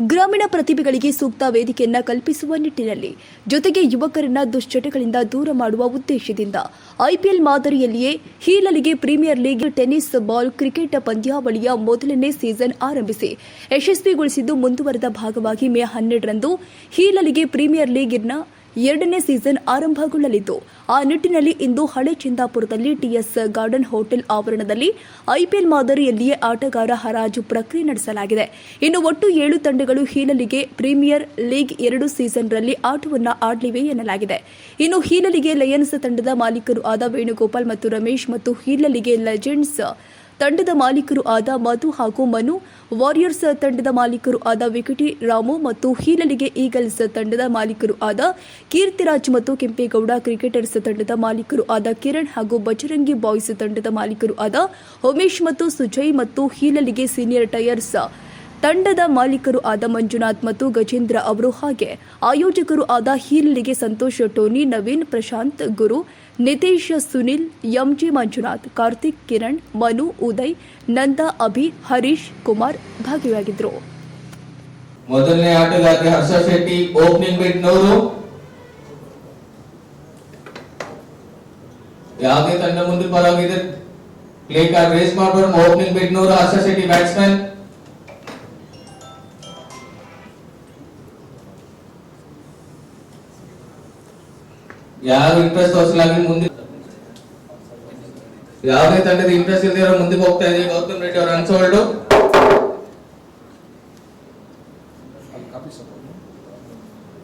ಗ್ರಾಮೀಣ ಪ್ರತಿಭೆಗಳಿಗೆ ಸೂಕ್ತ ವೇದಿಕೆಯನ್ನ ಕಲ್ಪಿಸುವ ನಿಟ್ಟಿನಲ್ಲಿ ಜೊತೆಗೆ ಯುವಕರನ್ನ ದುಶ್ಚಟಗಳಿಂದ ದೂರ ಮಾಡುವ ಉದ್ದೇಶದಿಂದ IPL ಮಾದರಿಯಲ್ಲಿಯೇ Heelalige premier league tennis, ball, cricket ಪಂದ್ಯಾವಳಿಯ ಮೊದಲನೇ ಸೀಸನ್ ಆರಂಭಿಸಿ ಯಶಸ್ವಿಗೊಳಿಸಿದ್ದು ಮುಂದುವರೆದ ಭಾಗವಾಗಿ ಮೇ ಹನ್ನೆರಡರಂದು ಹೀಲಲಿಗೆ ಪ್ರೀಮಿಯರ್ ಲೀಗ್ನ ಎರಡನೇ ಸೀಸನ್ ಆರಂಭಗೊಳ್ಳಲಿದ್ದು, ಆ ನಿಟ್ಟಿನಲ್ಲಿ ಇಂದು ಹಳೆ ಚಿಂದಾಪುರದಲ್ಲಿ ಟಿಎಸ್ ಗಾರ್ಡನ್ ಹೋಟೆಲ್ ಆವರಣದಲ್ಲಿ ಐಪಿಎಲ್ ಮಾದರಿಯಲ್ಲಿಯೇ ಆಟಗಾರ ಹರಾಜು ಪ್ರಕ್ರಿಯೆ ನಡೆಸಲಾಗಿದೆ. ಇನ್ನು ಒಟ್ಟು ಏಳು ತಂಡಗಳು ಹೀಲಲಿಗೆ ಪ್ರೀಮಿಯರ್ ಲೀಗ್ ಎರಡು ಸೀಸನ್ನಲ್ಲಿ ಆಟವನ್ನು ಆಡಲಿವೆ ಎನ್ನಲಾಗಿದೆ. ಇನ್ನು ಹೀಲಲಿಗೆ ಲಯನ್ಸ್ ತಂಡದ ಮಾಲೀಕರು ಆದ ವೇಣುಗೋಪಾಲ್ ಮತ್ತು ರಮೇಶ್ ಮತ್ತು ಹೀಲಲಿಗೆ ಲೆಜೆಂಡ್ಸ್ ತಂಡದ ಮಾಲೀಕರು ಆದ ಮಧು ಹಾಗೂ ಮನು ವಾರಿಯರ್ಸ್ ತಂಡದ ಮಾಲೀಕರು ಆದ ವಿಕಟಿ ರಾಮು ಮತ್ತು ಹೀಲಲಿಗೆ ಈಗಲ್ಸ್ ತಂಡದ ಮಾಲೀಕರು ಆದ ಕೀರ್ತಿರಾಜ್ ಮತ್ತು ಕೆಂಪೇಗೌಡ ಕ್ರಿಕೆಟರ್ಸ್ ತಂಡದ ಮಾಲೀಕರು ಆದ ಕಿರಣ್ ಹಾಗೂ ಬಜರಂಗಿ ಬಾಯ್ಸ್ ತಂಡದ ಮಾಲೀಕರು ಆದ ಉಮೇಶ್ ಮತ್ತು ಸುಜಯ್ ಮತ್ತು ಹೀಲಲಿಗೆ ಸೀನಿಯರ್ ಟೈರ್ಸ್ ತಂಡದ ಮಾಲೀಕರು ಆದ ಮಂಜುನಾಥ್ ಮತ್ತು ಗಜೇಂದ್ರ ಅವರು ಹಾಗೆ. ಆಯೋಜಕರು ಆದ ಹೀಲಲಿಗೆ ಸಂತೋಷ್ ಟೋನಿ, ನವೀನ್, ಪ್ರಶಾಂತ್, ಗುರು, ನಿತೇಶ್, ಸುನಿಲ್, ಎಂಜಿ ಮಂಜುನಾಥ್, ಕಾರ್ತಿಕ್, ಕಿರಣ್, ಮನು, ಉದಯ್, ನಂದಾ, ಅಭಿ, ಹರೀಶ್, ಕುಮಾರ್ ಭಾಗಿಯಾಗಿದ್ದರು ಮೊದಲನೇ ಆಟಗಾರ್ತಿ ಹರ್ಷ ಶೆಟ್ಟಿ ಓಪನಿಂಗ್ ಬಿಟ್ ನೂರು. ಯಾವುದೇ ತಂಡ ಮುಂದೆ ಪರವಾಗಿದೆ ಪ್ಲೇ ಕಾರ್ಡ್ ರೇಸ್ ಮಾಡಬಾರ್ದು. ಓಪನಿಂಗ್ ಬಿಟ್ ನೂರು. ಹರ್ಷ ಶೆಟ್ಟಿ ಬ್ಯಾಟ್ಸ್ಮನ್ ಯಾರು ಇಂಟ್ರೆಸ್ಟ್ ತೋರಿಸಲಾಗಿ ಮುಂದೆ ಯಾವುದೇ ತಂಡದ ಇಂಟ್ರೆಸ್ಟ್ ಇಲ್ಲದಿರೋ ಮುಂದಕ್ಕೆ ಹೋಗ್ತಾ ಇದೆ ಗೌತಮ್ ರೆಡ್ಡಿ ಅವರು ಅನ್ಸೋಲ್ಡು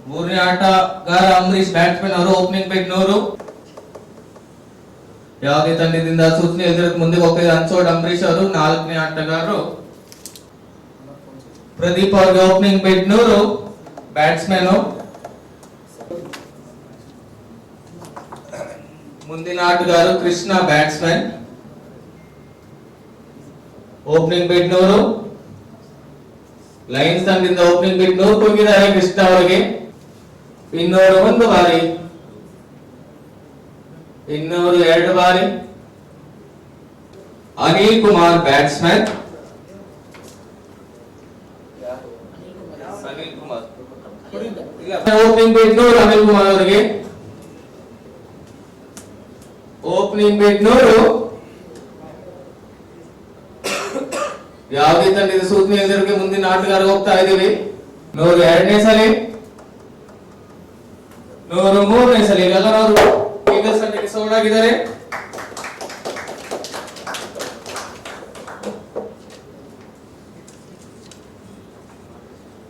ಮೂರನೇ ಆಟಗಾರ ಅಂಬರೀಶ್ ಬ್ಯಾಟ್ಸ್ಮನ್ ಅವರು ಓಪನಿಂಗ್ ಬಿಟ್ ನೂರು ಯಾವುದೇ ತಂಡದಿಂದ ಸೂಚನೆ ಎದುರು ಮುಂದೆ ಹೋಗ್ತಾ ಇದೆ ಅನ್ಸೋಲ್ಡ್ ಅಂಬರೀಶ್ ಅವರು ನಾಲ್ಕನೇ ಆಟಗಾರರು ಪ್ರದೀಪ್ ಅವ್ರಿಗೆ ಓಪನಿಂಗ್ ಬಿಟ್ ನೂರು ಬ್ಯಾಟ್ಸ್ಮನ್ ಮುಂದಿನ ಆಟಗಾರರು ಕೃಷ್ಣ ಬ್ಯಾಟ್ಸ್ಮನ್ ಓಪನಿಂಗ್ ಬಿಟ್ ನೂರು ಲೈನ್ಸ್ ತಂಡದಿಂದ ಓಪನಿಂಗ್ ಬಿಟ್ ನೂರು ಹೋಗಿದ್ದಾರೆ ಕೃಷ್ಣ ಅವರಿಗೆ ಇನ್ನೂರು ಒಂದು ಬಾರಿ ಇನ್ನೂರು ಎರಡು ಬಾರಿ Anil Kumar batsman Anil Kumar opening bid ನೂರು ಅನಿಲ್ ಕುಮಾರ್ ಅವರಿಗೆ ಓಪನಿಂಗ್ ಬಿಟ್ನವರು ಯಾವುದೇ ತಂಡದ ಸೂಚನೆ ಎದುರಿಗೆ ಮುಂದಿನ ಆಟಗಾರ ಹೋಗ್ತಾ ಇದ್ದೀವಿ. ನೂರು ಎರಡನೇ ಸಲಿ. ನೂರು ಮೂರನೇ ಸಲಿ. ಎಲ್ಲರವರು ಈಗ ತಂಡಕ್ಕೆ ಸೌಡಾಗಿದ್ದಾರೆ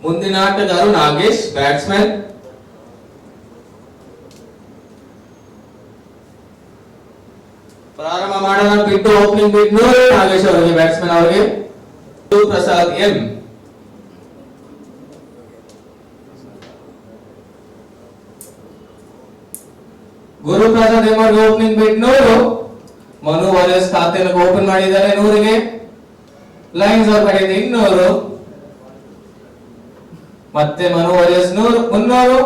ಮುಂದಿನ ಆಟಗಾರು ನಾಗೇಶ್ ಬ್ಯಾಟ್ಸ್ಮನ್ ಮಾಡೋಣ ಬಿಟ್ಟು ಓಪನಿಂಗ್ ಬಿಟ್ ನೂರು ನಾಗೇಶ್ ಅವರಿಗೆ ಬ್ಯಾಟ್ಸ್ಮನ್ ಅವರಿಗೆ ಪ್ರಸಾದ್ ಎಂ. ಗುರುಪ್ರಸಾದ್ ಎಂ ಅವರಿಗೆ ಓಪನಿಂಗ್ ಬಿಟ್ ನೂರು ಮನು ವಾರಿಯರ್ಸ್ ಖಾತೆಯನ್ನು ಓಪನ್ ಮಾಡಿದ್ದಾರೆ ನೂರಿಗೆ. ಲೈನ್ಸ್ ಅವ್ರ ಕಡೆಯಿಂದ ಇನ್ನೂರು. ಮತ್ತೆ ಮನು ವಾರಿಯರ್ಸ್ ನೂರು, ಮುನ್ನೂರು,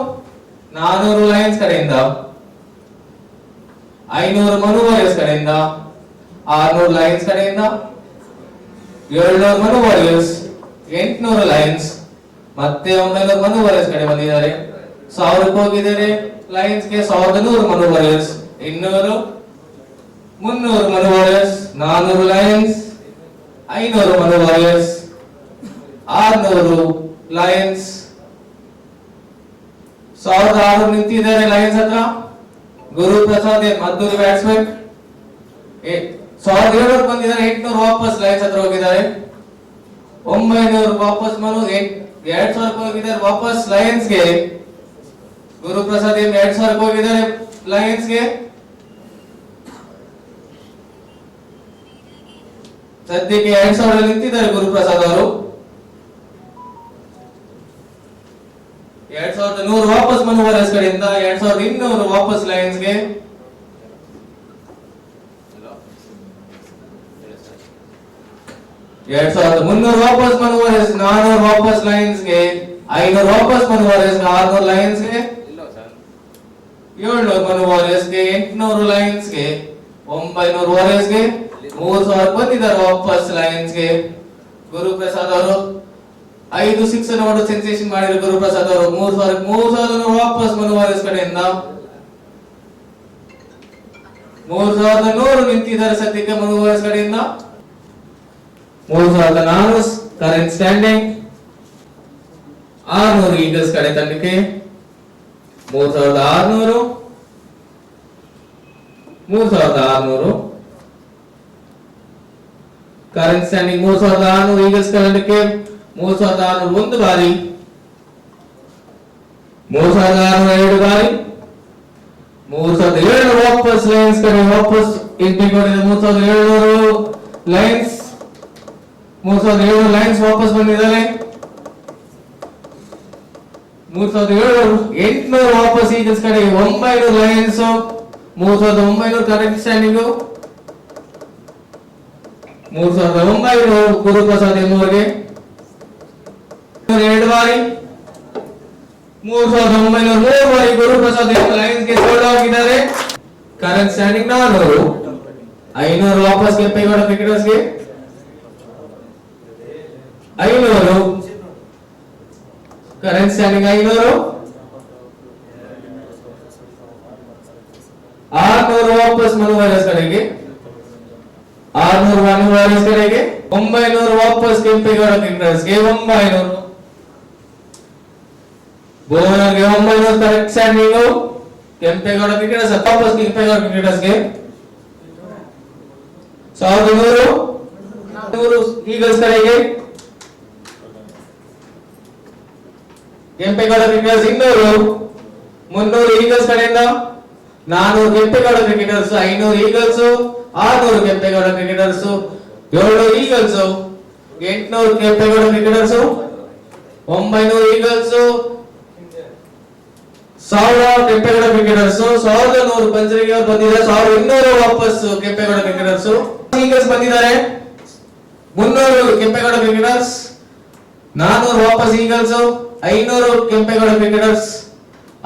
ನಾನೂರು ಲೈನ್ಸ್ ಕಡೆಯಿಂದ. ಐನೂರು ಮನು ವಾರಿಯರ್ಸ್ ಕಡೆಯಿಂದ. ಆರ್ನೂರು ಲೈನ್ಸ್ ಕಡೆಯಿಂದ ಏಳ್ನೂರು ಮನು ವಾರಿಯರ್ಸ್ ಎಂಟ್ನೂರು ಲೈನ್ಸ್ ಮತ್ತೆ ಒಂಬೈನೂರು ಮನು ವಾರಿಯರ್ಸ್ ಕಡೆ ಬಂದಿದ್ದಾರೆ. ಸಾವಿರಕ್ಕೆ ಹೋಗಿದ್ದಾರೆ. ಲೈನ್ಸ್ಗೆ ಸಾವಿರದ ನೂರು ಮನು ವಾರಿಯರ್ಸ್ ಇನ್ನೂರು, ಮುನ್ನೂರು ಮನು ವಾರಿಯರ್ಸ್ ನಾನೂರು ಲೈನ್ಸ್ ಐನೂರು ಮನು ವಾರಿಯರ್ಸ್ ಆರ್ನೂರು ಲಯನ್ಸ್ ಸಾವಿರದ ಆರು ನಿಂತಿದ್ದಾರೆ ಲಯನ್ಸ್ ಹತ್ರ. ಗುರು ಪ್ರಸಾದ್ ಮದ್ದೂರು ಬ್ಯಾಟ್ಸ್ಮನ್ ಸಾವಿರದ ಏಳ್ನೂರು ಬಂದಿದ್ದಾರೆ, ಎಂಟ್ನೂರು ವಾಪಸ್ ಲಯನ್ಸ್ ಹತ್ರ ಹೋಗಿದ್ದಾರೆ. ಒಂಬೈನೂರು ವಾಪಸ್ ಮನು ಎಂಟ್- ಎರಡ್ ಸಾವಿರಕ್ಕೆ ಹೋಗಿದ್ದಾರೆ ವಾಪಸ್ ಲಯನ್ಸ್ಗೆ. ಗೆ ಗುರುಪ್ರಸಾದ್ ಎಂ, ಎರಡ್ ಸಾವಿರಕ್ಕೆ ಹೋಗಿದ್ದಾರೆ ಲಯನ್ಸ್ಗೆ. ಸದ್ಯಕ್ಕೆ ಎರಡ್ ಸಾವಿರ ನಿಂತಿದ್ದಾರೆ ಗುರುಪ್ರಸಾದ್ ಅವರು. ಎರಡ್ ಸಾವಿರದ ನೂರು ವಾಪಸ್ ಮನು ವಾರಿಯರ್ಸ್ ಕಡೆಯಿಂದ ಎರಡ್ ಸಾವಿರದ ಇನ್ನೂರು ವಾಪಸ್ ಲಯನ್ಸ್ಗೆ. ಎರಡ್ ಸಾವಿರದ ಮುನ್ನೂರು ವಾಪಸ್ ಮನುವರೆಸ್ ನಾನೂರು ವಾಪಸ್ ಲೈನ್ಸ್ಗೆ ಐನೂರು ವಾಪಸ್ ಮನುವರೆಸ್ ಆರ್ನೂರು ಲೈನ್ಸ್ಗೆ, ಏಳ್ನೂರು ಎಂಟುನೂರು ಲೈನ್ಸ್ಗೆ ಒಂಬೈನೂರು ವರೆಸ್ಗೆ ಮೂರ್ ಸಾವಿರ ಬಂದಿದ್ದಾರೆ ವಾಪಸ್ ಲೈನ್ಸ್ಗೆ. ಗುರುಪ್ರಸಾದ್ ಅವರು ಐದು ಸಿಕ್ಸ್ ನೋಡು ಸೆನ್ಸೇಷನ್ ಮಾಡಿದ್ರು ಗುರುಪ್ರಸಾದ್ ಅವರು. ಮೂರು ಸಾವಿರ ಮೂರು ಸಾವಿರದ ವಾಪಸ್ ಮನುವರೆಸ್ ಕಡೆಯಿಂದ. ಮೂರು ಸಾವಿರದ ನೂರು ನಿಂತಿದ್ದಾರೆ ಸದ್ಯಕ್ಕೆ ಮನುವರೆಸ್ ಕಡೆಯಿಂದ. ಕಡೆಯಿಂದ ಮೂರು ಸಾವಿರದ ನಾನೂರು ಕರೆಂಟ್ ಸ್ಟ್ಯಾಂಡಿಂಗ್ ಆರ್ನೂರು ಈಗಲ್ಸ್ ಕಡೆ ತಂಡಕ್ಕೆ ಮೂರು ಸಾವಿರದ ಆರ್ನೂರು ಮೂರು ಸಾವಿರದ ಆರ್ನೂರು ಕರೆಂಟ್ ಸ್ಟ್ಯಾಂಡಿಂಗ್ ಮೂರು ಸಾವಿರದ ಆರ್ನೂರು ಈಗಲ್ಸ್ ತಂಡಕ್ಕೆ ಮೂರು ಸಾವಿರದ ಆರ್ನೂರು ಒಂದು ಬಾರಿ ಮೂರು ಸಾವಿರದ ಆರ್ನೂರ ಎರಡು ಬಾರಿ ಮೂರು ಸಾವಿರದ ಏಳ್ನೂರು ವಾಪಸ್ ಲೈನ್ಸ್ ಕಡೆ ವಾಪಸ್ ಇಂಟಿಗೆ ಹೊಡೆದ ಮೂರು ಸಾವಿರದ ಏಳ್ನೂರು ಲೈನ್ಸ್ ಮೂರು ಸಾವಿರದ ಏಳ್ನೂರು ಲೈನ್ಸ್ ವಾಪಸ್ ಬಂದಿದ್ದಾರೆ ಮೂರ್ ಸಾವಿರದ ಏಳ್ನೂರು ಎಂಟ್ನೂರು ವಾಪಸ್ ಈಗಲ್ಸ್ ಕಡೆ ಒಂಬೈನೂರು ಲಯನ್ಸ್ ಮೂರ್ ಸಾವಿರದ ಒಂಬೈನೂರು ಕರೆಕ್ಟ್ ಸ್ಟ್ಯಾಂಡಿಂಗು ಮೂರ್ ಸಾವಿರದ ಒಂಬೈನೂರು ಗುರುಪ್ರಸಾದ್ ಎಂಬುವರಿಗೆ ಎರಡು ಬಾರಿ ಮೂರ್ ಸಾವಿರದ ಒಂಬೈನೂರು ಮೂರು ಬಾರಿ ಗುರುಪ್ರಸಾದ್ ಎಂಬ ಲಯನ್ಸ್ಗೆ ಸೋಲ್ಡ್ ಆಗಿದ್ದಾರೆ ಕರೆಂಟ್ ಸ್ಟ್ಯಾಂಡಿಂಗ್ ನಾನ್ನೂರು ಐನೂರು ವಾಪಸ್ ಕೆಂಪೇಗೌಡ ಕ್ರಿಕೆಟರ್ಸ್ಗೆ ಐನೂರು. ಕರೆಂಟ್ ಸ್ಟ್ಯಾಂಡಿಂಗ್ ಐನೂರು. ಆರ್ನೂರು ವಾಪಸ್ ಮನು ವೈರಸ್ ಕಡೆಗೆ. ಆರ್ನೂರು ಮನು ವೈರಸ್ ಕಡೆಗೆ. ಒಂಬೈನೂರು ವಾಪಸ್ ಕೆಂಪೇಗೌಡ ಕ್ರಿಕೆಟರ್ಸ್ಗೆ ಒಂಬೈನೂರು. ಭುವನರ್ಗೆ ಒಂಬೈನೂರು ಕರೆಕ್ಟ್ ಸ್ಟ್ಯಾಂಡಿಂಗು ಕೆಂಪೇಗೌಡ ಕ್ರಿಕೆಟರ್ಸ್ ವಾಪಸ್ ಕೆಂಪೇಗೌಡ ಕ್ರಿಕೆಟರ್ಸ್ಗೆ ಸಾವಿರದ ನೂರು ಈಗಲ್ಸ್ ಕಡೆಗೆ. ಕೆಂಪೇಗೌಡ ಕ್ರಿಕೆಟರ್ಸ್ ಇನ್ನೂರು. ಮುನ್ನೂರು ಈಗಲ್ಸ್ ಕಡೆಯಿಂದ ನಾನೂರು ಕೆಂಪೇಗೌಡ ಕ್ರಿಕೆಟರ್ಸ್ ಐನೂರು ಈಗಲ್ಸ್ ಆರ್ನೂರು ಕೆಂಪೇಗೌಡ ಕ್ರಿಕೆಟರ್ಸ್ ಏಳ್ನೂರು ಈಗಲ್ಸ್ ಎಂಟ್ನೂರು ಕೆಂಪೇಗೌಡ ಕ್ರಿಕೆಟರ್ಸ್ ಒಂಬೈನೂರು ಈಗಲ್ಸ್ ಸಾವಿರ ಕೆಂಪೇಗೌಡ ಕ್ರಿಕೆಟರ್ಸ್ ಸಾವಿರದ ನೂರು ಪಂಚರಿಗೆ ಅವ್ರು ಬಂದಿದ್ದಾರೆ. ಸಾವಿರದ ಇನ್ನೂರು ವಾಪಸ್ ಕೆಂಪೇಗೌಡ ಕ್ರಿಕೆಟರ್ಸ್ ಈಗಲ್ಸ್ ಬಂದಿದ್ದಾರೆ. ಮುನ್ನೂರು ಕೆಂಪೇಗೌಡ ಕ್ರಿಕೆಟರ್ಸ್ ನಾನೂರು ವಾಪಸ್ ಈಗಲ್ಸ್, ಐನೂರು ಕೆಂಪೇಗೌಡ ಕ್ರಿಕೆಟರ್ಸ್,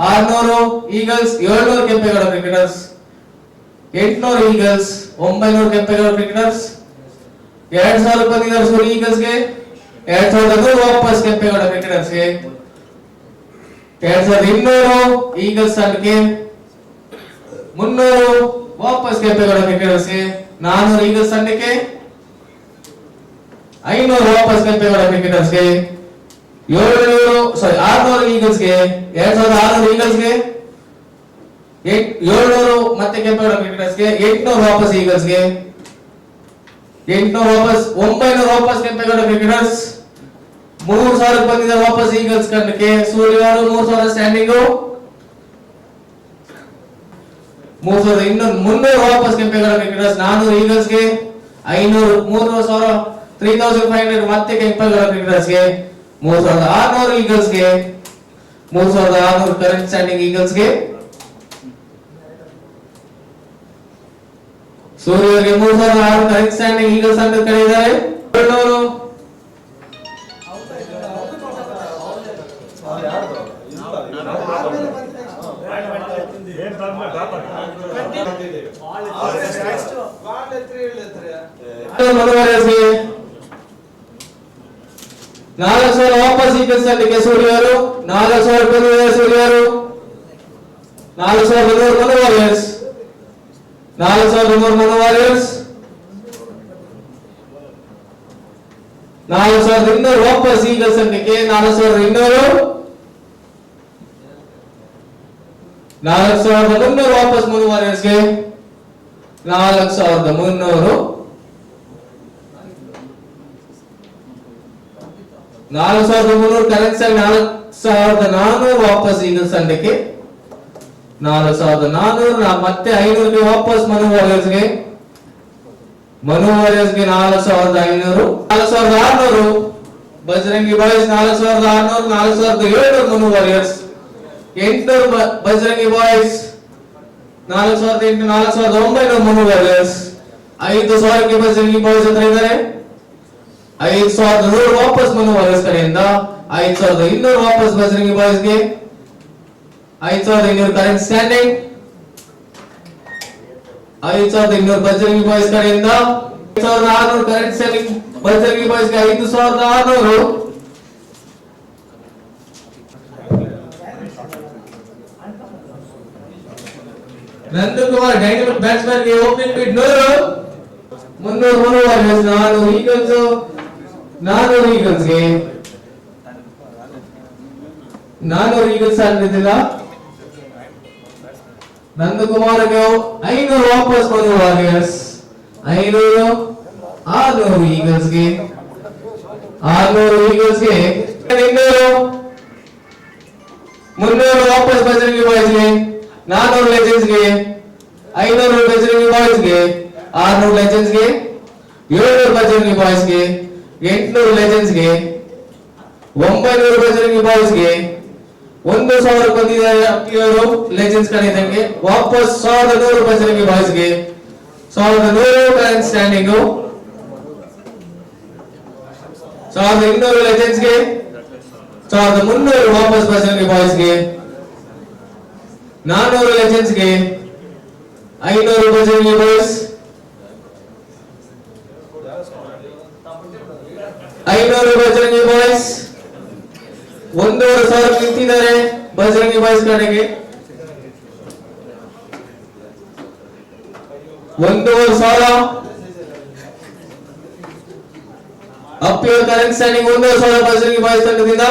ಆರ್ನೂರು ಈಗಲ್ಸ್, ಏಳ್ನೂರು ಕೆಂಪೇಗೌಡ ಕ್ರಿಕೆಟರ್ಸ್, ಎಂಟ್ನೂರು ಈಗಲ್ಸ್, ಒಂಬೈನೂರು ಕೆಂಪೇಗೌಡ ಕ್ರಿಕೆಟರ್ಸ್, ಎರಡ್ ಸಾವಿರ ಇಪ್ಪತ್ತೈದು ಸೂರ್ಯ ಈಗಲ್ಸ್ಗೆ, ಎರಡ್ ಸಾವಿರದ ನೂರು ವಾಪಸ್ ಕೆಂಪೇಗೌಡ ಕ್ರಿಕೆಟರ್ಸ್ಗೆ, ಎರಡ್ ಸಾವಿರದ ಇನ್ನೂರು ಈಗಲ್ಸ್ ತಂಡಕ್ಕೆ, ಮುನ್ನೂರು ವಾಪಸ್ ಕೆಂಪೇಗೌಡ ಕ್ರಿಕೆಟರ್ಸ್ಗೆ, ನಾನೂರು ಈಗಲ್ಸ್ ತಂಡಕ್ಕೆ ಐನೂರು ವಾಪಸ್ ಕೆಂಪೇಗೌಡ ಕ್ರಿಕೆಟರ್ಸ್ಗೆ ಏಳ್ನೂರು ಸಾರಿ ಆರ್ನೂರು ಈಗಲ್ಸ್ಗೆ ಎರಡ್ ಸಾವಿರದ ಆರ್ನೂರು ಈಗಲ್ಸ್ಗೆ ಏಳ್ನೂರು ಮತ್ತೆ ಕೆಂಪೇಗೌಡ ಕ್ರಿಕೆಟರ್ಸ್ಗೆ ಎಂಟ್ನೂರು ವಾಪಸ್ ಈಗಲ್ಸ್ಗೆ ಎಂಟ್ನೂರು ವಾಪಸ್, ಒಂಬೈನೂರು ವಾಪಸ್ ಕೆಂಪೇಗೌಡ ಕ್ರಿಕೆಟರ್ಸ್ ಮೂರ್ ಸಾವಿರ ಬಂದಿದೆ ವಾಪಸ್ ಈಗಲ್ಸ್ ಕಂಡಕ್ಕೆ ಸೂರ್ಯ ಮೂರ್ ಮೂರು ಸಾವಿರ ಸ್ಟ್ಯಾಂಡಿಂಗು ಮೂರು ಸಾವಿರದ ಇನ್ನೊಂದು ಮುನ್ನೂರು ವಾಪಸ್ ಕೆಂಪೇಗೌಡ ಕ್ರಿಕೆಟರ್ಸ್ ನಾನೂರು ಈಗಲ್ಸ್ಗೆ ಐನೂರು, ಮೂರು ಸಾವಿರ ತ್ರೀ ತೌಸಂಡ್ ಫೈವ್ ಹಂಡ್ರೆಡ್ ಮತ್ತೆ ಕೆಂಪೇಗೌಡ ಕ್ರಿಕೆಟರ್ಸ್ಗೆ ಮೂರ್ ಸಾವಿರದ ಆರ್ನೂರು ಈಗಲ್ಸ್ಗೆ ಮೂರ್ ಸಾವಿರದ ಆರ್ನೂರು ಕರೆಂಟ್ ಸ್ಟ್ಯಾಂಡಿಂಗ್ ಈಗಲ್ಸ್ಗೆ ಸೂರ್ಯಗೆ ಮೂರ್ ಸಾವಿರದ ಆರು ಕರೆಂಟ್ ಸ್ಟ್ಯಾಂಡಿಂಗ್ ಈಗಲ್ಸ್ ಅಂತ ಕರೆದಿದ್ದಾರೆ. ಏಳ್ನೂರು ಮನೋಹರಸ್ಗೆ ನಾಲ್ಕು ಸಾವಿರ ವಾಪಸ್ ಈಗಲ್ಸ್ ಅಲ್ಲಿಗೆ ಸೂರ್ಯರು ನಾಲ್ಕು ಸಾವಿರ ಬಂದಿದ್ದಾರೆ ಸೂರ್ಯರು ನಾಲ್ಕು ಸಾವಿರದ ನೂರು ಮನು ವಾರಿಯರ್ಸ್ ನಾಲ್ಕು ಸಾವಿರದ ನೂರು ಮನು ವಾರಿಯರ್ಸ್ ನಾಲ್ಕು ಸಾವಿರದ ಇನ್ನೂರು ವಾಪಸ್ ಈಗಲ್ಸ್ ಅಲ್ಲಿಗೆ ನಾಲ್ಕು ಸಾವಿರದ ಇನ್ನೂರು ನಾಲ್ಕು ಸಾವಿರದ ಮುನ್ನೂರು ವಾಪಸ್ ಮನು ವಾರಿಯರ್ಸ್ಗೆ ನಾಲ್ಕು ಸಾವಿರದ ಮುನ್ನೂರು ನಾಲ್ಕು ಸಾವಿರದ ಮುನ್ನೂರು ಕರೆನ್ಸಿ ನಾಲ್ಕು ಸಾವಿರದ ನಾನೂರು ವಾಪಸ್ ಈಗ ಸಂಡಕ್ಕೆ ನಾಲ್ಕು ಸಾವಿರದ ನಾನೂರು ನಾ ಮತ್ತೆ ಐನೂರಿಗೆ ವಾಪಸ್ ಮನು ವಾರಿಯರ್ಸ್ಗೆ ಮನು ವಾರಿಯರ್ಸ್ಗೆ ನಾಲ್ಕು ಸಾವಿರದ ಐನೂರು ನಾಲ್ಕು ಸಾವಿರದ ಆರ್ನೂರು ಬಜರಂಗಿ ಬಾಯ್ಸ್ ನಾಲ್ಕು ಸಾವಿರದ ಆರ್ನೂರು ನಾಲ್ಕು ಸಾವಿರದ ಏಳ್ನೂರು ಮನು ವಾರಿಯರ್ಸ್ ಎಂಟುನೂರು ಬ- ಬಜರಂಗಿ ಬಾಯ್ಸ್ ನಾಲ್ಕು ಸಾವಿರದ ಎಂಟು ನಾಲ್ಕು ಸಾವಿರದ ಒಂಬೈನೂರು ಮನು ವಾರಿಯರ್ಸ್ ಐದು ಸಾವಿರಕ್ಕೆ ಬಜರಂಗಿ ಬಾಯ್ಸ್ ಹತ್ರ ಇದ್ದಾರೆ ಐದ್ ಸಾವಿರದ ನೂರು ವಾಪಸ್ ಮನೋಹರಸ್ ಕಡೆಯಿಂದ ಐದ್ ಸಾವಿರದ ಇನ್ನೂರು ವಾಪಸ್ ಬಜರಂಗಿ ಬಾಯ್ಸ್ಗೆ ಐದ್ ಸಾವಿರದ ಇನ್ನೂರು ಕರೆಂಟ್ ಸ್ಟ್ಯಾಂಡಿಂಗ್ ಐದ್ ಸಾವಿರದ ಇನ್ನೂರು ಬಜರಂಗಿ ಬಾಯ್ಸ್ ಕಡೆಯಿಂದ ಐದ್ ಸಾವಿರದ ಆರ್ನೂರು ಕರೆಂಟ್ ಸ್ಟ್ಯಾಂಡಿಂಗ್ ಬಜರಂಗಿ ಬಾಯ್ಸ್ಗೆ ಐದು ಸಾವಿರದ ಆರ್ನೂರು ನಂದು ಕುಮಾರ್ ಡೈನಮಿಕ್ ಬ್ಯಾಟ್ಸ್ಮನ್ ಗೆ ಓಪನಿಂಗ್ ಬಿಡ್ ನೂರು ಮುನ್ನೂರು ಮುನ್ನೂರು ನಾನೂರು ಈಗೊಂದು ಈಗಲ್ಸ್ ನಾನು ಈಗಲ್ಸ್ಗೆ ನಾನು ಈಗಲ್ಸ್ ಆಡ್ತಿದ್ದಿಲ್ಲ ನಂದಕುಮಾರ್ಗೆ ಐನೂರು ವಾಪಸ್ ಮನು ವಾರಿಯರ್ಸ್ ಐನೂರು ಆರ್ನೂರು ಈಗಲ್ಸ್ಗೆ ಆರ್ನೂರು ಈಗಲ್ಸ್ಗೆ ಇನ್ನೂರು ಮುನ್ನೂರು ವಾಪಸ್ ಬಜರಂಗಿ ಬಾಯ್ಸ್ಗೆ ನಾನೂರು ಲೆಜೆಂಡ್ಸ್ಗೆ ಐನೂರು ಬಜರಂಗಿ ಬಾಯ್ಸ್ಗೆ ಆರ್ನೂರು ಲೆಜೆಂಡ್ಸ್ಗೆ ಏಳ್ನೂರು ಬಜರಂಗಿ ಬಾಯ್ಸ್ಗೆ ಎಂಟ್ನೂರು ಲೆಜೆಂಡ್ಸ್ಗೆ, ಒಂಬೈನೂರು ಬಜರಂಗಿ ಬಾಯ್ಸ್ಗೆ, ಒಂದು ಸಾವಿರ ಬಂದಿದ್ದಾರೆ ಅಕ್ಕಿಯವರು ಲೆಜೆಂಡ್ಸ್ ಕಡೆದಂಗೆ ವಾಪಸ್ ಸಾವಿರದ ನೂರು ಬಜರಂಗಿ ಬಾಯ್ಸ್ಗೆ. ಸಾವಿರದ ನೂರು ಕರೆಂಟ್ ಸ್ಟ್ಯಾಂಡಿಂಗು ಸಾವಿರದ ಇನ್ನೂರು ಲೆಜೆಂಡ್ಸ್ಗೆ, ಸಾವಿರದ ಮುನ್ನೂರು ವಾಪಸ್ ಬಜರಂಗಿ ಬಾಯ್ಸ್ಗೆ. ನಾನೂರು ಲೆಜೆಂಡ್ಸ್ಗೆ, ಐನೂರು ಬಜರಂಗಿ ಬಾಯ್ಸ್ ಐನೂರು ಬಜರಂಗಿ ಬಾಯ್ಸ್. ಒಂದೂವರೆ ಸಾವಿರ ನಿಂತಿದ್ದಾರೆ ಬಜರಂಗಿ ಬಾಯ್ಸ್ ಕಡೆಗೆ. ಒಂದೂವರೆ ಸಾವಿರ. ಅಪ್ಪಿಯರ್ ಕರೆಂಟ್ ಸ್ಟ್ಯಾಂಡಿಂಗ್ ಒಂದೂವರೆ ಸಾವಿರ ಬಜರಂಗಿ ಬಾಯ್ಸ್ ತಂಡದಿಂದ.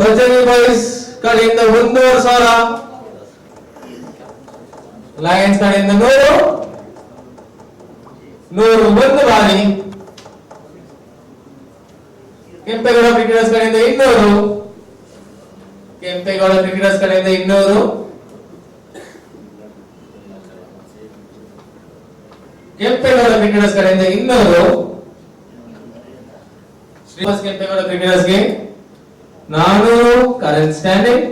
ಬಜರಂಗಿ ಬಾಯ್ಸ್ ಕಡೆಯಿಂದ ಒಂದೂವರೆ ಸಾವಿರ. ಲಯನ್ಸ್ ಕಡೆಯಿಂದ ನೂರು. ನೂರು ಒಂದು ಬಾರಿ ಕೆಂಪೇಗೌಡ ಕ್ರಿಕೆಟರ್ಸ್ ಕಡೆಯಿಂದ ಇನ್ನೂರು ಕೆಂಪೇಗೌಡ ಕ್ರಿಕೆಟರ್ಸ್ ಕಡೆಯಿಂದ ಇನ್ನೂರು ಕೆಂಪೇಗೌಡ ಕ್ರಿಕೆಟರ್ಸ್ ಕಡೆಯಿಂದ ಇನ್ನೂರು ಶ್ರೀನಿವಾಸ್ ಕೆಂಪೇಗೌಡ ಕ್ರಿಕೆಟರ್ಸ್ಗೆ ನಾನೂರು ಕರೆಂಟ್ ಸ್ಟ್ಯಾಂಡಿಂಗ್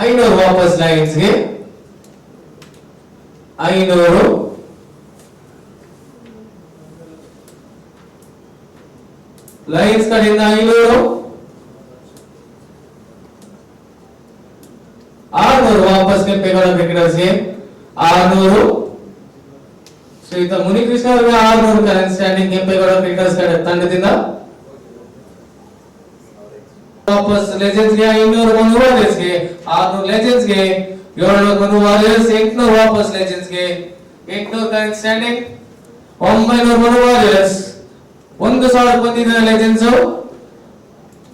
ಐನೂರು ವಾಪಸ್ ಲೈನ್ಸ್ಗೆ ಐನೂರು ಲೈನ್ಸ್ ಕಡೆಯಿಂದ ಐನೂರು ಆರ್ನೂರು ವಾಪಸ್ ಕೆಂಪೇಗೌಡ ಕ್ರಿಕೆಟರ್ಸ್ಗೆ ಆರ್ನೂರು ಶ್ರೀಯುತ ಮುನಿಕೃಷ್ಣ ಅವರಿಗೆ ಆರ್ನೂರು ಕರೆಂಟ್ ಸ್ಟ್ಯಾಂಡಿಂಗ್ ಕೆಂಪೇಗೌಡ ಕ್ರಿಕೆಟರ್ಸ್ ಕಡೆ ತಂಡದಿಂದ ವಾಪಸ್ ಲೆಜೆಂಡ್ಸ್ಗೆ ಐನೂರು ಮನು ವಾರಿಯರ್ಸ್ಗೆ ಆರ್ನೂರು ಲೆಜೆಂಡ್ಸ್ಗೆ ಏಳ್ನೂರು ಮನು ವಾರಿಯರ್ಸ್ ಎಂಟ್ನೂರು ವಾಪಸ್ ಲೆಜೆಂಡ್ಸ್ಗೆ ಎಂಟ್ನೂರು ಕರೆಂಟ್ ಸ್ಟ್ಯಾಂಡಿಂಗ್ ಒಂಬೈನೂರು ಮನು ವಾರಿಯರ್ಸ್ ಒಂದು ಸಾವಿರ ಬಂದಿದೆ ಲೆಜೆಂಡ್ಸ್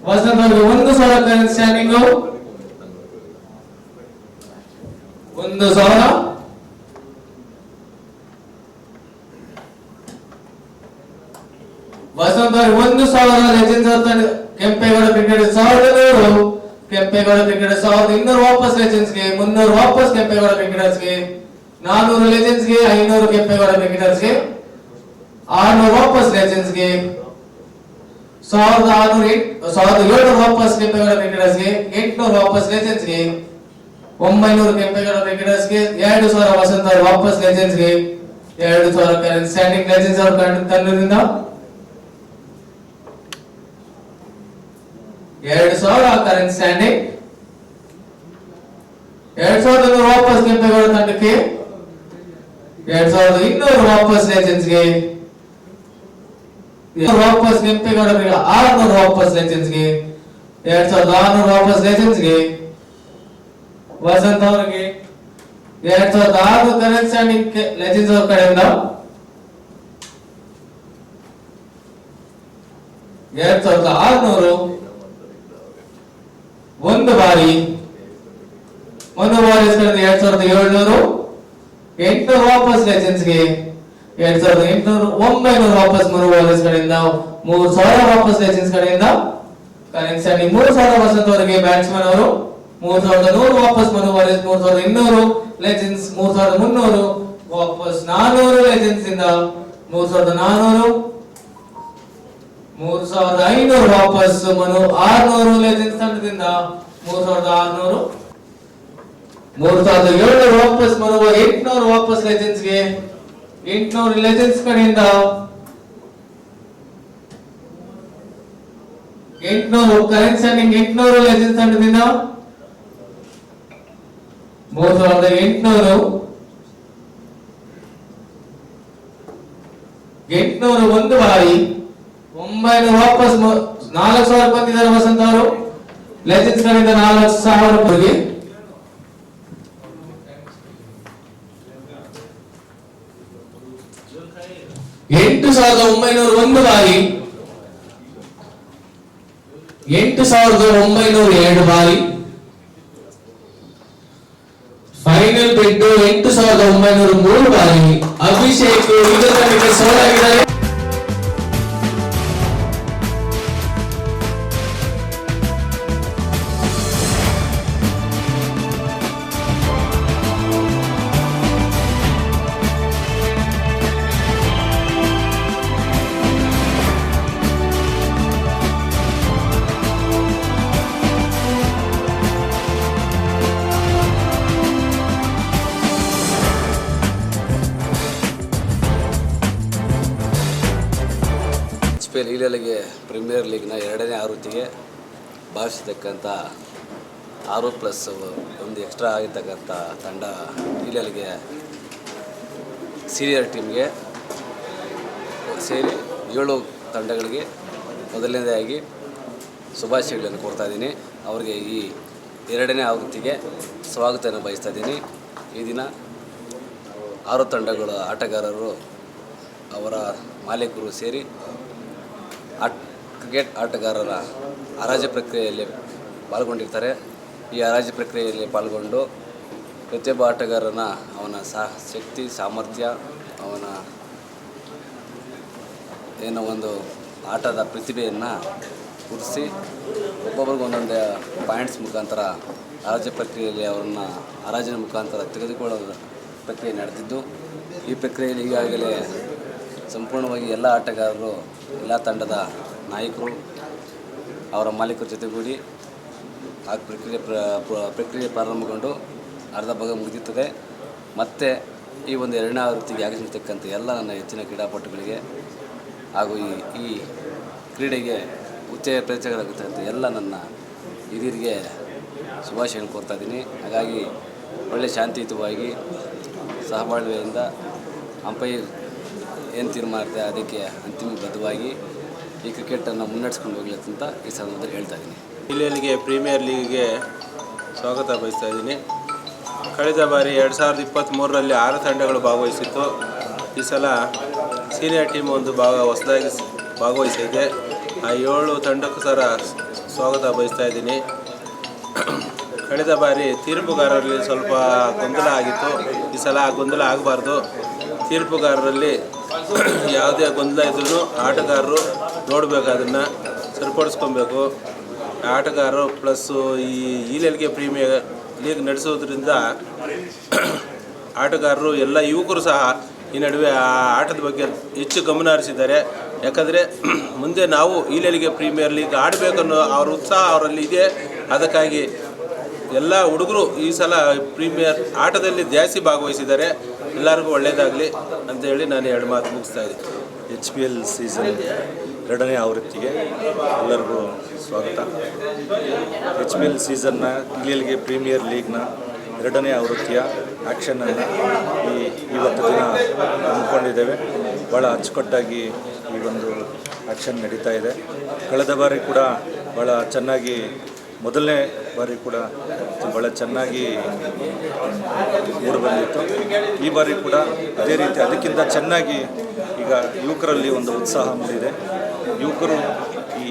ವಸಂತ ಅವರಿಗೆ ಒಂದು ಸಾವಿರ ಕರೆಂಟ್ ಸ್ಟ್ಯಾಂಡಿಂಗ್ ಒಂದು ಸಾವಿರ? ವಸಂತ ಒಂದು ಸಾವಿರ ಲೆಜೆಂಡ್ಸ್ ಕೆಂಪೇಗೌಡ ಕ್ರಿಕೆಟ್ ಸಾವಿರದ ನೂರು ಕೆಂಪೇಗೌಡ ಕ್ರಿಕೆಟ್ ಸಾವಿರದ ಇನ್ನೂರು ವಾಪಸ್ ಲೆಜೆನ್ಸ್ಗೆ, ಮುನ್ನೂರು ವಾಪಸ್ ಕೆಂಪೇಗೌಡ ಕ್ರಿಕೆಟರ್ಸ್ಗೆ, ನಾನೂರು ಲೆಜೆನ್ಸ್ಗೆ, ಐನೂರು ಕೆಂಪೇಗೌಡ ಕ್ರಿಕೆಟರ್ಸ್ಗೆ. ಆರ್ನೂರು ವಾಪಸ್ ಲೆಜೆಂಡ್ಸ್ಗೆ, ಸಾವಿರದ ಆರ್ನೂರು ಸಾವಿರದ ಏಳ್ನೂರು ವಾಪಸ್ ಕೆಂಪೇಗೌಡ ಕ್ರಿಕೆಟರ್ಸ್ಗೆ, ಎಂಟ್ನೂರು ವಾಪಸ್ ಲೆಜೆಂಡ್ಸ್ಗೆ, ಒಂಬೈನೂರು ಕೆಂಪೇಗೌಡ ಕ್ರಿಕೆಟರ್ಸ್ಗೆ, ಎರಡು ಸಾವಿರ ವಸಂತ ವಾಪಸ್ ಲೆಜೆಂಡ್ಸ್ಗೆ, ಎರಡು ಸಾವಿರ ಕರೆಂಟ್ ಸ್ಟ್ಯಾಂಡಿಂಗ್ ಲೆಜೆಂಡ್ಸ್ ಅವ್ರ ತಂಡದಿಂದ ಎರಡು ಸಾವಿರ ಕರೆಂಟ್ ಸ್ಟ್ಯಾಂಡಿಂಗ್ ಎರಡ್ ಸಾವಿರದ ನೂರು ವಾಪಸ್ ಕೆಂಪೇಗೌಡ ತಂಡಕ್ಕೆ, ಎರಡ್ ಸಾವಿರದ ಇನ್ನೂರು ವಾಪಸ್ ಲೆಜೆಂಡ್ಸ್ಗೆ ಇನ್ನೂರು ವಾಪಸ್ ಕೆಂಪೇಗೌಡ ಆರ್ನೂರು ವಾಪಸ್ ಲೆಜೆಂಡ್ಸ್ ಎರಡ್ ಸಾವಿರದ ಆರ್ನೂರು ವಾಪಸ್ ಲೆಜೆಂಡ್ಸ್ ವಸಂತ ಅವರಿಗೆ, ಎರಡ್ ಸಾವಿರದ ಆರು ಕರೆಂಟ್ ಸ್ಟ್ಯಾಂಡಿಂಗ್ ಲೆಜೆಂಡ್ಸ್ ಅವ್ರ ಕಡೆಯಿಂದ ಎರಡ್ ಸಾವಿರದ ಆರ್ನೂರು ಒಂದು ಬಾರಿ ಒಂದು ಬಾರಿ ಎರಡ್ ಸಾವಿರದ ಏಳ್ನೂರು? ಎಂಟು ವಾಪಸ್ ಲೆಜೆಂಡ್ಸ್ಗೆ. ಎರಡ್ ಸಾವಿರದ ಎಂಟುನೂರು, ಒಂಬೈನೂರು ವಾಪಸ್ ಮೂರು ವಾಲೆಸ್ ಕಡೆಯಿಂದ ಮೂರು ಸಾವಿರ ವಾಪಸ್ ಲೈಸೆನ್ಸ್ ಕಡೆಯಿಂದ ಕರೆನ್ಸಿ ಆಗಿ ಮೂರು ಸಾವಿರ ವರ್ಷದವರೆಗೆ ಬ್ಯಾಟ್ಸ್ಮನ್ ಅವರು ಮೂರ್ ಸಾವಿರದ ನೂರು ವಾಪಸ್ ಮರು ವಾರಿಯರ್ಸ್ ಮೂರ್ ಸಾವಿರದ ಇನ್ನೂರು ಲೈಸೆನ್ಸ್, ಮೂರ್ ಸಾವಿರದ ಮುನ್ನೂರು ವಾಪಸ್ ನಾನೂರು ಲೈಸೆನ್ಸ್ ಇಂದ ಮೂರ್ ಸಾವಿರದ ನಾನೂರು, ಮೂರು ಸಾವಿರದ ಐನೂರು ವಾಪಸ್ ಮನು ಆರ್ನೂರು ಲೈಸೆನ್ಸ್ ತಂಡದಿಂದ ಮೂರ್ ಸಾವಿರದ ಆರ್ನೂರು, ಮೂರು ಸಾವಿರದ ಏಳ್ನೂರು ವಾಪಸ್ ಮನು ಎಂಟ್ನೂರು ವಾಪಸ್ ಲೆಜೆಂಡ್ಸ್ ಗೆ ಎಂಟ್ನೂರು ಲೆಜೆಂಡ್ಸ್ ಕಡೆಯಿಂದ ಎಂಟ್ನೂರು ಕರೆಂಟ್ ಸ್ಟ್ಯಾಂಡಿಂಗ್ ಎಂಟ್ನೂರು ಲೆಜೆಂಡ್ಸ್ ತಂಡದಿಂದ ಮೂರು ಸಾವಿರದ ಎಂಟ್ನೂರು ಎಂಟ್ನೂರು ಒಂದು ಬಾರಿ ಒಂಬೈನೂರು ವಾಪಸ್ ಮ- ನಾಲ್ಕು ಸಾವಿರ ಬಂದಿದ್ದಾರೆ ವಸಂತ ಅವರು ಲೆಜೆಂಡ್ಸ್ ಕಡೆಯಿಂದ ನಾಲ್ಕು ಸಾವಿರ ರೂಪಾಯಿ ಎಂಟು ಸಾವಿರದ ಒಂಬೈನೂರ ಒಂದು ಬಾರಿ, ಎಂಟು ಸಾವಿರದ ಒಂಬೈನೂರ ಎರಡು ಬಾರಿ, ಫೈನಲ್ ಬಿಟ್ಟು ಎಂಟು ಸಾವಿರದ ಒಂಬೈನೂರ ಮೂರು ಬಾರಿ, ಅಭಿಷೇಕ್ ಇದರ ಸೋಲಾಗಿದ್ದಾರೆ ಪಿ ಎಲ್ ಪ್ರೀಮಿಯರ್ ಲೀಗ್ನ ಎರಡನೇ ಆವೃತ್ತಿಗೆ ಭಾವಿಸತಕ್ಕಂಥ ಆರು ಪ್ಲಸ್ ಒಂದು ಎಕ್ಸ್ಟ್ರಾ ಆಗಿರ್ತಕ್ಕಂಥ ತಂಡ ಈಲೆಲೆಗೆ ಸೀನಿಯರ್ ಟೀಮ್ಗೆ ಸೇರಿ ಏಳು ತಂಡಗಳಿಗೆ ಮೊದಲನೇದಾಗಿ ಶುಭಾಶಯಗಳನ್ನು ಕೊಡ್ತಾ ಇದ್ದೀನಿ. ಅವರಿಗೆ ಈ ಎರಡನೇ ಆವೃತ್ತಿಗೆ ಸ್ವಾಗತವನ್ನು ಬಯಸ್ತಾ ಇದ್ದೀನಿ. ಈ ದಿನ ಆರು ತಂಡಗಳ ಆಟಗಾರರು ಅವರ ಮಾಲೀಕರು ಸೇರಿ ಆಟ್ ಕ್ರಿಕೆಟ್ ಆಟಗಾರರ ಹರಾಜು ಪ್ರಕ್ರಿಯೆಯಲ್ಲಿ ಪಾಲ್ಗೊಂಡಿರ್ತಾರೆ. ಈ ಹರಾಜು ಪ್ರಕ್ರಿಯೆಯಲ್ಲಿ ಪಾಲ್ಗೊಂಡು ಪ್ರತಿಯೊಬ್ಬ ಆಟಗಾರನ ಅವನ ಸಾ ಶಕ್ತಿ, ಸಾಮರ್ಥ್ಯ, ಅವನ ಏನೋ ಒಂದು ಆಟದ ಪ್ರತಿಭೆಯನ್ನು ಗುರುತಿಸಿ ಒಬ್ಬೊಬ್ರಿಗೆ ಒಂದೊಂದು ಪಾಯಿಂಟ್ಸ್ ಮುಖಾಂತರ ಹರಾಜು ಪ್ರಕ್ರಿಯೆಯಲ್ಲಿ ಅವರನ್ನು ಹರಾಜಿನ ಮುಖಾಂತರ ತೆಗೆದುಕೊಳ್ಳೋ ಪ್ರಕ್ರಿಯೆ ನಡೆದಿದ್ದು, ಈ ಪ್ರಕ್ರಿಯೆಯಲ್ಲಿ ಈಗಾಗಲೇ ಸಂಪೂರ್ಣವಾಗಿ ಎಲ್ಲ ಆಟಗಾರರು, ಎಲ್ಲ ತಂಡದ ನಾಯಕರು ಅವರ ಮಾಲೀಕರ ಜೊತೆಗೂಡಿ ಆ ಪ್ರಕ್ರಿಯೆ ಪ್ರ, ಪ್ರ- ಪ್ರಕ್ರಿಯೆ ಪ್ರಾರಂಭಗೊಂಡು ಅರ್ಧ ಭಾಗ ಮುಗಿದಿರ್ತದೆ. ಮತ್ತು ಈ ಒಂದು ಎರಡನೇ ಆವೃತ್ತಿಗೆ ಆಗಮಿರ್ತಕ್ಕಂಥ ಎಲ್ಲ ನನ್ನ ಹೆಚ್ಚಿನ ಕ್ರೀಡಾಪಟುಗಳಿಗೆ ಹಾಗೂ ಈ ಈ ಕ್ರೀಡೆಗೆ ಉತ್ತೇಜ ಪ್ರೇಕ್ಷಕರಾಗಿರ್ತಕ್ಕಂಥ ಎಲ್ಲ ನನ್ನ ಹಿರಿಯರಿಗೆ ಶುಭಾಶಯ ಕೋರ್ತಾ ಇದ್ದೀನಿ. ಹಾಗಾಗಿ ಒಳ್ಳೆಯ ಶಾಂತಿಯುತವಾಗಿ ಸಹಬಾಳ್ವೆಯಿಂದ ಅಂಪೈರ್ ಏನು ತೀರ್ಮಾನ ಅದಕ್ಕೆ ಅಂತಿಮಬದ್ಧವಾಗಿ ಈ ಕ್ರಿಕೆಟನ್ನು ಮುನ್ನಡೆಸ್ಕೊಂಡು ಹೋಗಲಿ ಅಂತ ಈ ಸಂದರ್ಭದಲ್ಲಿ ಹೇಳ್ತಾ ಇದ್ದೀನಿ. ಇಲ್ಲಿಗೆ ಪ್ರೀಮಿಯರ್ ಲೀಗ್ಗೆ ಸ್ವಾಗತ ಬಯಸ್ತಾ ಇದ್ದೀನಿ. ಕಳೆದ ಬಾರಿ ಎರಡು ಸಾವಿರದ ಇಪ್ಪತ್ತ್ಮೂರರಲ್ಲಿ ಆರು ತಂಡಗಳು ಭಾಗವಹಿಸಿತ್ತು. ಈ ಸಲ ಸೀನಿಯರ್ ಟೀಮ್ ಒಂದು ಭಾಗ ಹೊಸದಾಗಿ ಭಾಗವಹಿಸಿದೆ. ಆ ಏಳು ತಂಡಕ್ಕೂ ಸರ ಸ್ವಾಗತ ಬಯಸ್ತಾ ಇದ್ದೀನಿ. ಕಳೆದ ಬಾರಿ ತೀರ್ಪುಗಾರರಲ್ಲಿ ಸ್ವಲ್ಪ ಗೊಂದಲ ಆಗಿತ್ತು. ಈ ಸಲ ಆ ಗೊಂದಲ ಆಗಬಾರ್ದು. ತೀರ್ಪುಗಾರರಲ್ಲಿ ಯಾವುದೇ ಗೊಂದಲ ಇದ್ರೂ ಆಟಗಾರರು ನೋಡಬೇಕು ಅದನ್ನು ಸರಿಪಡಿಸ್ಕೊಬೇಕು. ಆಟಗಾರರು ಪ್ಲಸ್ಸು ಈ ಈಲೆಲ್ಗೆ ಪ್ರೀಮಿಯರ್ ಲೀಗ್ ನಡೆಸೋದ್ರಿಂದ ಆಟಗಾರರು ಎಲ್ಲ ಯುವಕರು ಸಹ ಈ ನಡುವೆ ಆ ಆಟದ ಬಗ್ಗೆ ಹೆಚ್ಚು ಗಮನ ಹರಿಸಿದ್ದಾರೆ. ಯಾಕಂದರೆ ಮುಂದೆ ನಾವು ಈಲೆಲ್ಗೆ ಪ್ರೀಮಿಯರ್ ಲೀಗ್ ಆಡಬೇಕನ್ನೋ ಅವ್ರ ಉತ್ಸಾಹ ಅವರಲ್ಲಿ ಇದೆ. ಅದಕ್ಕಾಗಿ ಎಲ್ಲ ಹುಡುಗರು ಈ ಸಲ ಪ್ರೀಮಿಯರ್ ಆಟದಲ್ಲಿ ಜಾಸ್ತಿ ಭಾಗವಹಿಸಿದ್ದಾರೆ. ಎಲ್ಲರಿಗೂ ಒಳ್ಳೆಯದಾಗಲಿ ಅಂತೇಳಿ ನಾನು ಎರಡು ಮಾತು ಮುಗಿಸ್ತಾ ಇದ್ದೀನಿ. ಎಚ್ ಪಿ ಎಲ್ ಸೀಸನ್ ಎರಡನೇ ಆವೃತ್ತಿಗೆ ಎಲ್ಲರಿಗೂ ಸ್ವಾಗತ. ಎಚ್ ಪಿ ಎಲ್ ಸೀಸನ್ನ ಇಲ್ಲಿಗೆ ಪ್ರೀಮಿಯರ್ ಲೀಗ್ನ ಎರಡನೇ ಆವೃತ್ತಿಯ ಆ್ಯಕ್ಷನನ್ನು ಈ ಇವತ್ತು ದಿನ ಅಂದ್ಕೊಂಡಿದ್ದೇವೆ ಭಾಳ ಅಚ್ಚುಕಟ್ಟಾಗಿ ಈ ಒಂದು ಆ್ಯಕ್ಷನ್ ನಡೀತಾ ಇದೆ. ಕಳೆದ ಬಾರಿ ಕೂಡ ಭಾಳ ಚೆನ್ನಾಗಿ ಮೊದಲನೇ ಬಾರಿ ಕೂಡ ಭಾಳ ಚೆನ್ನಾಗಿ ಮೂಡಿ ಬಂದಿತ್ತು. ಈ ಬಾರಿ ಕೂಡ ಅದೇ ರೀತಿ ಅದಕ್ಕಿಂತ ಚೆನ್ನಾಗಿ ಈಗ ಯುವಕರಲ್ಲಿ ಒಂದು ಉತ್ಸಾಹ ಮೂಡಿದೆ. ಯುವಕರು ಈ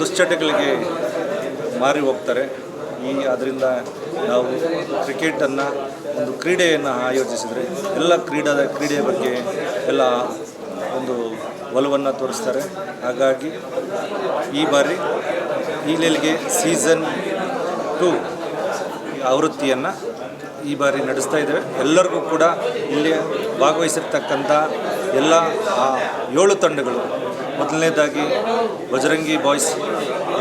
ದುಶ್ಚಟಗಳಿಗೆ ಮಾರಿ ಹೋಗ್ತಾರೆ. ಈ ಅದರಿಂದ ನಾವು ಕ್ರಿಕೆಟನ್ನು ಒಂದು ಕ್ರೀಡೆಯನ್ನು ಆಯೋಜಿಸಿದರೆ ಎಲ್ಲ ಕ್ರೀಡಾದ ಕ್ರೀಡೆಯ ಬಗ್ಗೆ ಎಲ್ಲ ಒಂದು ಒಲವನ್ನು ತೋರಿಸ್ತಾರೆ. ಹಾಗಾಗಿ ಈ ಬಾರಿ ಈಲೆಲ್ಗೆ ಸೀಸನ್ ಟು ಆವೃತ್ತಿಯನ್ನು ಈ ಬಾರಿ ನಡೆಸ್ತಾ ಇದ್ದೇವೆ. ಎಲ್ಲರಿಗೂ ಕೂಡ ಇಲ್ಲಿ ಭಾಗವಹಿಸಿರ್ತಕ್ಕಂಥ ಎಲ್ಲ ಏಳು ತಂಡಗಳು. ಮೊದಲನೇದಾಗಿ ಬಜರಂಗಿ ಬಾಯ್ಸ್,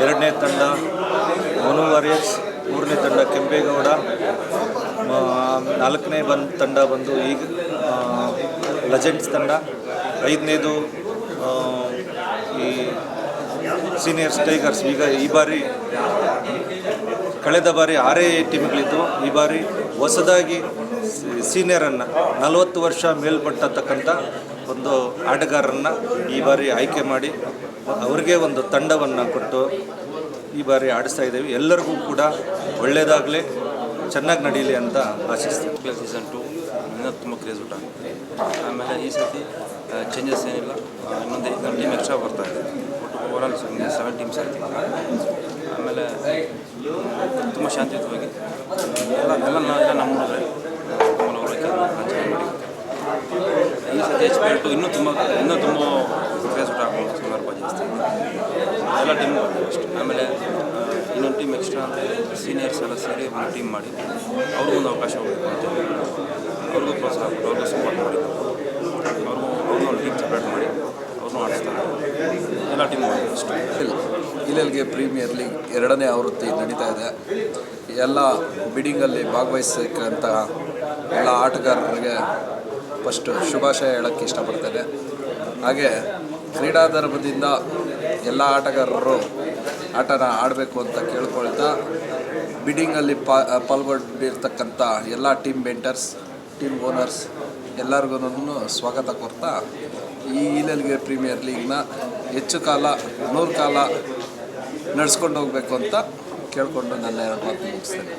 ಎರಡನೇ ತಂಡ ಮನು ವಾರಿಯರ್ಸ್, ಮೂರನೇ ತಂಡ ಕೆಂಪೇಗೌಡ ನಾಲ್ಕನೇ ಬಂದು ತಂಡ ಬಂದು ಈಗ ಲೆಜೆಂಡ್ಸ್ ತಂಡ, ಐದನೇದು ಆ, ಈ ಸೀನಿಯರ್ಸ್ ಟೈಗರ್ಸ್, ಈಗ ಈ ಬಾರಿ ಕಳೆದ ಬಾರಿ ಆರೇ ಟೀಮ್ಗಳಿದ್ದು, ಈ ಬಾರಿ ಹೊಸದಾಗಿ ಸೀನಿಯರನ್ನು, ನಲವತ್ತು ವರ್ಷ ಮೇಲ್ಪಟ್ಟತಕ್ಕಂಥ ಒಂದು ಆಟಗಾರರನ್ನು ಈ ಬಾರಿ ಆಯ್ಕೆ ಮಾಡಿ ಅವರಿಗೆ ಒಂದು ತಂಡವನ್ನು ಕೊಟ್ಟು ಈ ಬಾರಿ ಆಡಿಸ್ತಾ ಇದ್ದೀವಿ. ಎಲ್ಲರಿಗೂ ಕೂಡ ಒಳ್ಳೆಯದಾಗಲಿ ಚೆನ್ನಾಗಿ ನಡೀಲಿ ಅಂತ ಆಶಿಸ್ತೀವಿ ಸೀಸನ್ ಟು ಇನ್ನೂ ತುಂಬ ಕ್ರೇಜ್ ಊಟ. ಆಮೇಲೆ ಈ ಸರ್ತಿ ಚೇಂಜಸ್ ಏನಿಲ್ಲ. ಇನ್ನೊಂದು ಇನ್ನೊಂದು ಟೀಮ್ ಎಕ್ಸ್ಟ್ರಾ ಬರ್ತಾ ಇದೆ. ಓವರಾಲ್ ಸೆವೆನ್ ಟೀಮ್ಸ್ ಆಯ್ತು ಆಮೇಲೆ, ತುಂಬ ಶಾಂತಿಯುತವಾಗಿ. ಎಲ್ಲ ಎಲ್ಲ ಎಲ್ಲ ನಮ್ಮ ಹುಡುಗರೆ ಈ ಸತಿ ಎಚ್ ಪಿ ಇನ್ನೂ ತುಂಬ ಇನ್ನೂ ತುಂಬ ಊಟ ಹಾಕೊಂಡು ಸಂದರ್ಭ ಜಾಸ್ತಿ. ಎಲ್ಲ ಟೀಮ್ ಅಷ್ಟು. ಆಮೇಲೆ ಇನ್ನೊಂದು ಟೀಮ್ ಎಕ್ಸ್ಟ್ರಾ ಅಂದರೆ ಸೀನಿಯರ್ಸ್ ಎಲ್ಲ ಸೇರಿ ಒಂದು ಟೀಮ್ ಮಾಡಿ, ಅವ್ರಿಗೊಂದು ಅವಕಾಶ ಹೋಗಬೇಕು ಅವ್ರಿಗೂ ಪ್ರೋತ್ಸಾಹ ಕೊಟ್ಟು ಅವ್ರಿಗೂ ಸಪೋರ್ಟ್ ಮಾಡಿ ಅವ್ರಿಗೂ ಅವ್ರಿಗೂ ಒಂದು ಟೀಮ್ ಸಪ್ರೇಟ್ ಮಾಡಿ ಅವ್ರನ್ನೂ ಆಡಿಸ್ತಾರೆ ಎಲ್ಲ ಟೀಮ್ ಅಷ್ಟೇ ಪ್ರೀಮಿಯರ್ ಲೀಗ್ ಎರಡನೇ ಆವೃತ್ತಿ ನಡೀತಾ ಇದೆ. ಎಲ್ಲ ಬಿಡಿಂಗಲ್ಲಿ ಭಾಗವಹಿಸಕ್ಕಂತಹ ಎಲ್ಲ ಆಟಗಾರರಿಗೆ ಫಸ್ಟ್ ಶುಭಾಶಯ ಹೇಳೋಕ್ಕೆ ಇಷ್ಟಪಡ್ತೇನೆ. ಹಾಗೆ ಕ್ರೀಡಾ ಧರ್ಮದಿಂದ ಎಲ್ಲ ಆಟಗಾರರು ಆಟನ ಆಡಬೇಕು ಅಂತ ಕೇಳ್ಕೊಳ್ತಾ ಬಿಡಿಂಗಲ್ಲಿ ಪಾ, ಪಾಲ್ಗೊಂಡಿರ್ತಕ್ಕಂಥ ಎಲ್ಲ ಟೀಮ್ ಮೆಂಟರ್ಸ್, ಟೀಮ್ ಓನರ್ಸ್ ಎಲ್ಲರಿಗೂ ಸ್ವಾಗತ ಕೊಡ್ತಾ ಈ ಇಲ್ಲಿಗೆ ಪ್ರೀಮಿಯರ್ ಲೀಗ್ನ ಹೆಚ್ಚು ಕಾಲ ನೂರು ಕಾಲ ನಡೆಸ್ಕೊಂಡು ಹೋಗಬೇಕು ಅಂತ ಕೇಳಿಕೊಂಡು ನನ್ನ ಎರಡು ಮಾತು ಮುಗಿಸ್ತೇನೆ.